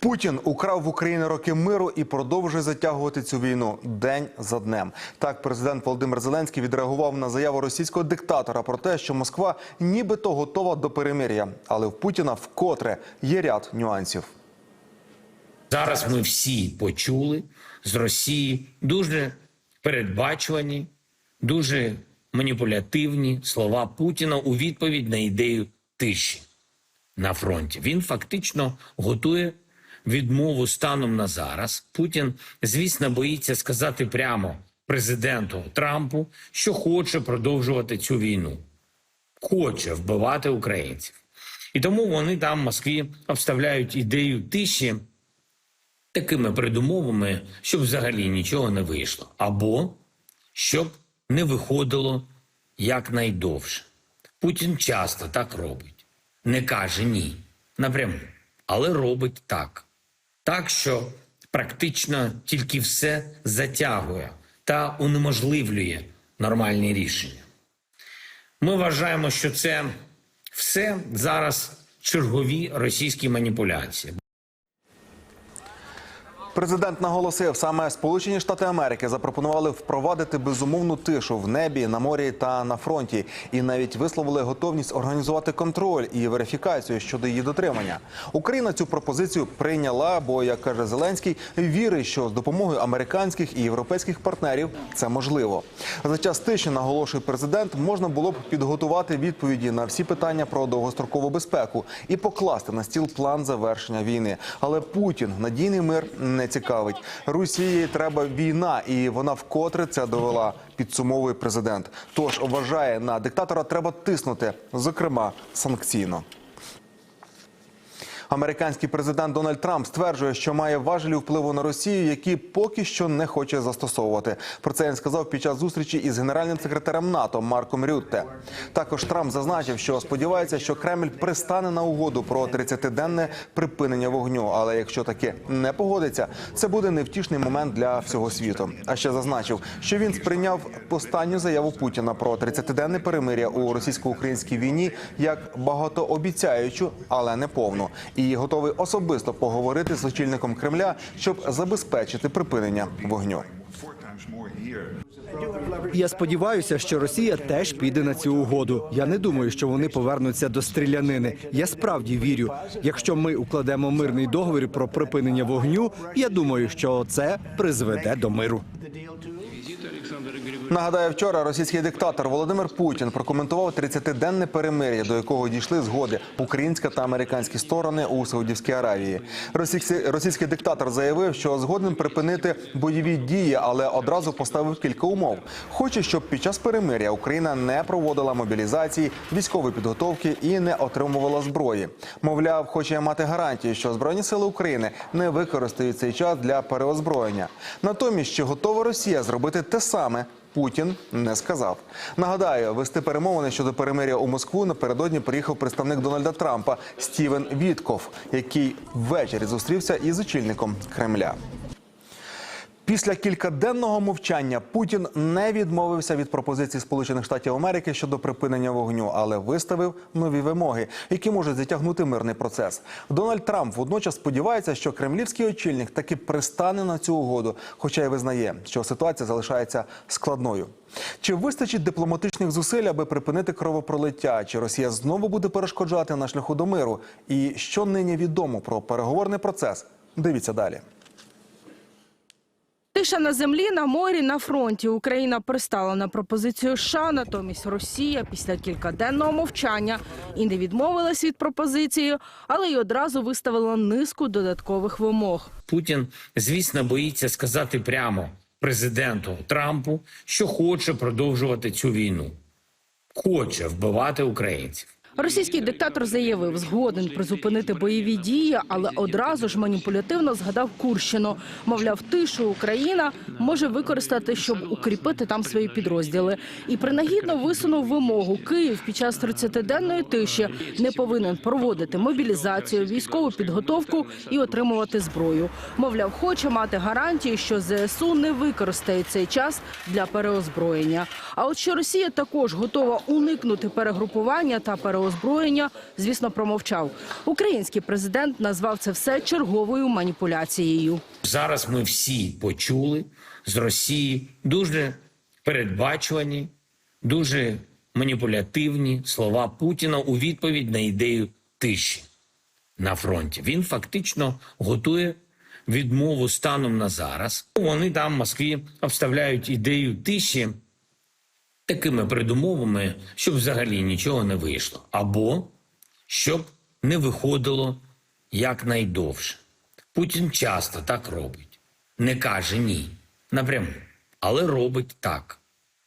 Путін украв в Україні роки миру і продовжує затягувати цю війну день за днем. Так, президент Володимир Зеленський відреагував на заяву російського диктатора про те, що Москва нібито готова до перемир'я, але в Путіна вкотре є ряд нюансів. Зараз ми всі почули з Росії дуже передбачувані, дуже маніпулятивні слова Путіна у відповідь на ідею тиші на фронті. Він фактично готує відмову станом на зараз. Путін, звісно, боїться сказати прямо президенту Трампу, що хоче продовжувати цю війну, хоче вбивати українців. І тому вони там в Москві обставляють ідею тиші такими передумовами, щоб взагалі нічого не вийшло, або щоб не виходило якнайдовше. Путін часто так робить, не каже ні напряму, але робить так. Так, що практично тільки все затягує та унеможливлює нормальні рішення. Ми вважаємо, що це все зараз чергові російські маніпуляції. Президент наголосив, саме Сполучені Штати Америки запропонували впровадити безумовну тишу в небі, на морі та на фронті, і навіть висловили готовність організувати контроль і верифікацію щодо її дотримання. Україна цю пропозицію прийняла, бо як каже Зеленський, вірить, що з допомогою американських і європейських партнерів це можливо. За час тиші наголошує президент, можна було б підготувати відповіді на всі питання про довгострокову безпеку і покласти на стіл план завершення війни. Але Путін надійний мир не цікавить. Росії треба війна, і вона вкотре це довела. Підсумовує президент. Тож вважає, на диктатора треба тиснути, зокрема санкційно. Американський президент Дональд Трамп стверджує, що має важелі впливу на Росію, які поки що не хоче застосовувати. Про це він сказав під час зустрічі із генеральним секретарем НАТО Марком Рютте. Також Трамп зазначив, що сподівається, що Кремль пристане на угоду про 30-денне припинення вогню. Але якщо таки не погодиться, це буде невтішний момент для всього світу. А ще зазначив, що він сприйняв останню заяву Путіна про 30-денне перемиря у російсько-українській війні як багатообіцяючу, але не повну і готовий особисто поговорити з очільником Кремля, щоб забезпечити припинення вогню. Я сподіваюся, що Росія теж піде на цю угоду. Я не думаю, що вони повернуться до стрілянини. Я справді вірю. Якщо ми укладемо мирний договір про припинення вогню, я думаю, що це призведе до миру. Нагадаю, вчора російський диктатор Володимир Путін прокоментував 30-денне перемир'я, до якого дійшли згоди українська та американські сторони у Саудівській Аравії. Російський, диктатор заявив, що згоден припинити бойові дії, але одразу поставив кілька умов. Хоче, щоб під час перемир'я Україна не проводила мобілізації, військової підготовки і не отримувала зброї. Мовляв, хоче мати гарантії, що збройні сили України не використають цей час для переозброєння. Натомість, чи готова Росія зробити те саме? Путін не сказав. Нагадаю, вести перемовини щодо перемиря у Москву напередодні приїхав представник Дональда Трампа Стівен Вітков, який ввечері зустрівся із очільником Кремля. Після кількаденного мовчання Путін не відмовився від пропозицій Сполучених Штатів Америки щодо припинення вогню, але виставив нові вимоги, які можуть затягнути мирний процес. Дональд Трамп водночас сподівається, що кремлівський очільник таки пристане на цю угоду, хоча й визнає, що ситуація залишається складною. Чи вистачить дипломатичних зусиль, аби припинити кровопролиття? Чи Росія знову буде перешкоджати на шляху до миру? І що нині відомо про переговорний процес? Дивіться далі. Тиша на землі, на морі, на фронті. Україна пристала на пропозицію США, натомість Росія після кількаденного мовчання і не відмовилась від пропозиції, але й одразу виставила низку додаткових вимог. Путін, звісно, боїться сказати прямо президенту Трампу, що хоче продовжувати цю війну, хоче вбивати українців. Російський диктатор заявив, згоден призупинити бойові дії, але одразу ж маніпулятивно згадав Курщину. Мовляв, тишу Україна може використати, щоб укріпити там свої підрозділи. І принагідно висунув вимогу. Київ під час 30-денної тиші не повинен проводити мобілізацію, військову підготовку і отримувати зброю. Мовляв, хоче мати гарантії, що ЗСУ не використає цей час для переозброєння. А от що Росія також готова уникнути перегрупування та переозброєння, озброєння, звісно, промовчав. Український президент назвав це все черговою маніпуляцією. Зараз ми всі почули з Росії дуже передбачувані, дуже маніпулятивні слова Путіна у відповідь на ідею тиші на фронті. Він фактично готує відмову станом на зараз. Вони там в Москві обставляють ідею тиші такими передумовами, щоб взагалі нічого не вийшло, або щоб не виходило якнайдовше. Путін часто так робить. Не каже ні напряму, але робить так.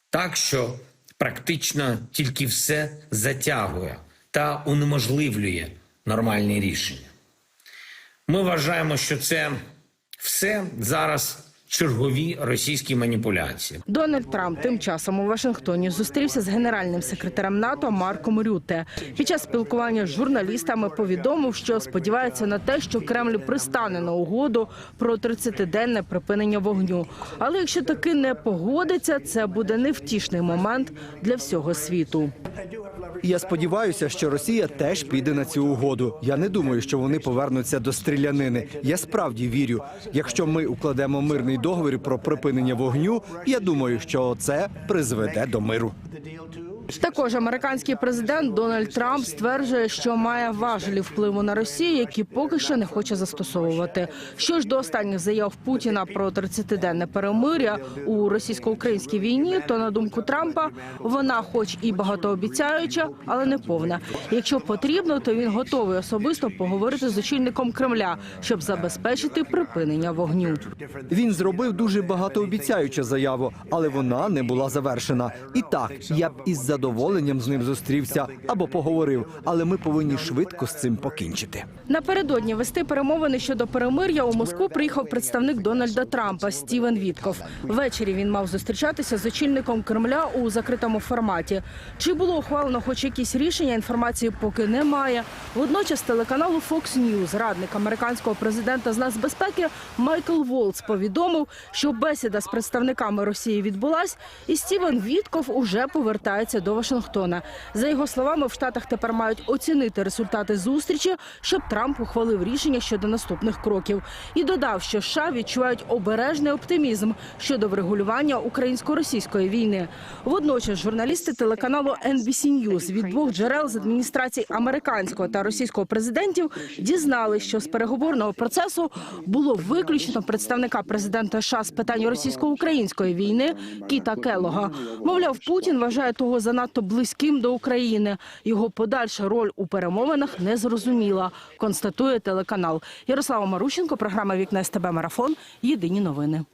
Так, що практично тільки все затягує та унеможливлює нормальні рішення. Ми вважаємо, що це все зараз чергові російські маніпуляції. Дональд Трамп тим часом у Вашингтоні зустрівся з генеральним секретарем НАТО Марком Рюте. Під час спілкування з журналістами повідомив, що сподівається на те, що Кремль пристане на угоду про 30-денне припинення вогню. Але якщо таки не погодиться, це буде невтішний момент для всього світу. Я сподіваюся, що Росія теж піде на цю угоду. Я не думаю, що вони повернуться до стрілянини. Я справді вірю. Якщо ми укладемо мирний договір про припинення вогню, я думаю, що це призведе до миру. Також американський президент Дональд Трамп стверджує, що має важелі впливу на Росію, які поки що не хоче застосовувати. Що ж до останніх заяв Путіна про 30-денне перемиря у російсько-українській війні, то на думку Трампа вона, хоч і багатообіцяюча, але не повна. Якщо потрібно, то він готовий особисто поговорити з очільником Кремля, щоб забезпечити припинення вогню. Він зробив дуже багатообіцяючу заяву, але вона не була завершена. І так, я б із задоволенням з ним зустрівся або поговорив, але ми повинні швидко з цим покінчити. Напередодні вести перемовини щодо перемир'я у Москву приїхав представник Дональда Трампа Стівен Вітков. Ввечері він мав зустрічатися з очільником Кремля у закритому форматі. Чи було ухвалено хоч якісь рішення? Інформації поки немає. Водночас телеканалу Fox News радник американського президента з нацбезпеки Майкл Волц повідомив, що бесіда з представниками Росії відбулась, і Стівен Вітков уже повертається до Вашингтона. За його словами, в Штатах тепер мають оцінити результати зустрічі, щоб Трамп ухвалив рішення щодо наступних кроків. І додав, що США відчувають обережний оптимізм щодо врегулювання українсько-російської війни. Водночас журналісти телеканалу NBC News від двох джерел з адміністрації американського та російського президентів дізналися, що з переговорного процесу було виключено представника президента США з питань російсько-української війни Кіта Келога. Мовляв, Путін вважає того занадто близьким до України. Його подальша роль у перемовинах не зрозуміла, констатує телеканал. Ярослава Марущенко, програма Вікна СТБ Марафон. Єдині новини.